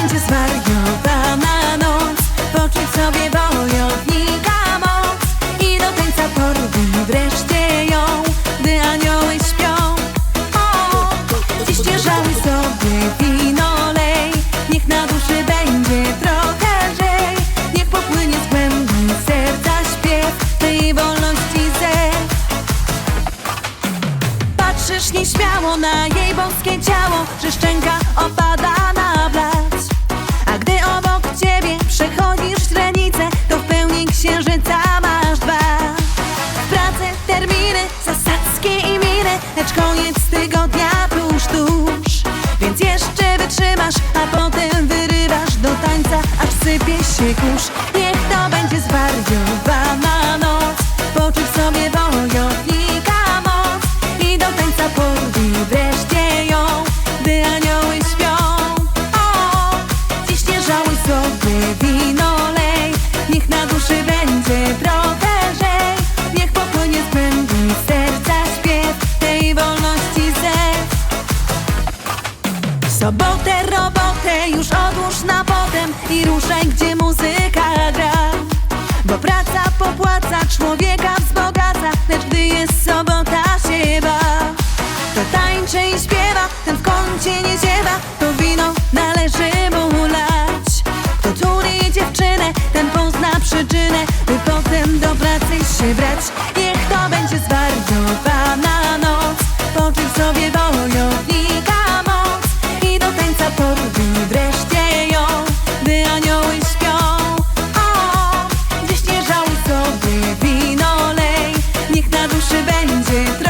będzie zwariowana noc. Poczuj sobie wojownika moc. I do tańca porubi wreszcie ją Gdy anioły śpią. O, Dziś ciężały sobie wino lej. Niech na duszy będzie trochę lżej. Niech popłynie z głębi serca śpiew Tej wolności ze Patrzysz nieśmiało na jej boskie ciało Że szczęka opada na blask. księżyca masz dwa. Prace terminy, zasadzkie i miny Lecz koniec tygodnia tuż, tuż. Więc jeszcze wytrzymasz, a potem wyrywasz do tańca Aż sypie się kurz, niech to będzie zwariowane Robotę, robotę już odłóż na potem I ruszaj, gdzie muzyka gra. Bo praca popłaca, człowieka wzbogaca Lecz gdy jest sobota się ba To tańczy i śpiewa, ten w kącie nie ziewa To wino należy mu lać. Kto tuli dziewczynę, ten pozna przyczynę By potem do pracy się brać. Niech to będzie zwartowana noc Poczuj sobie bence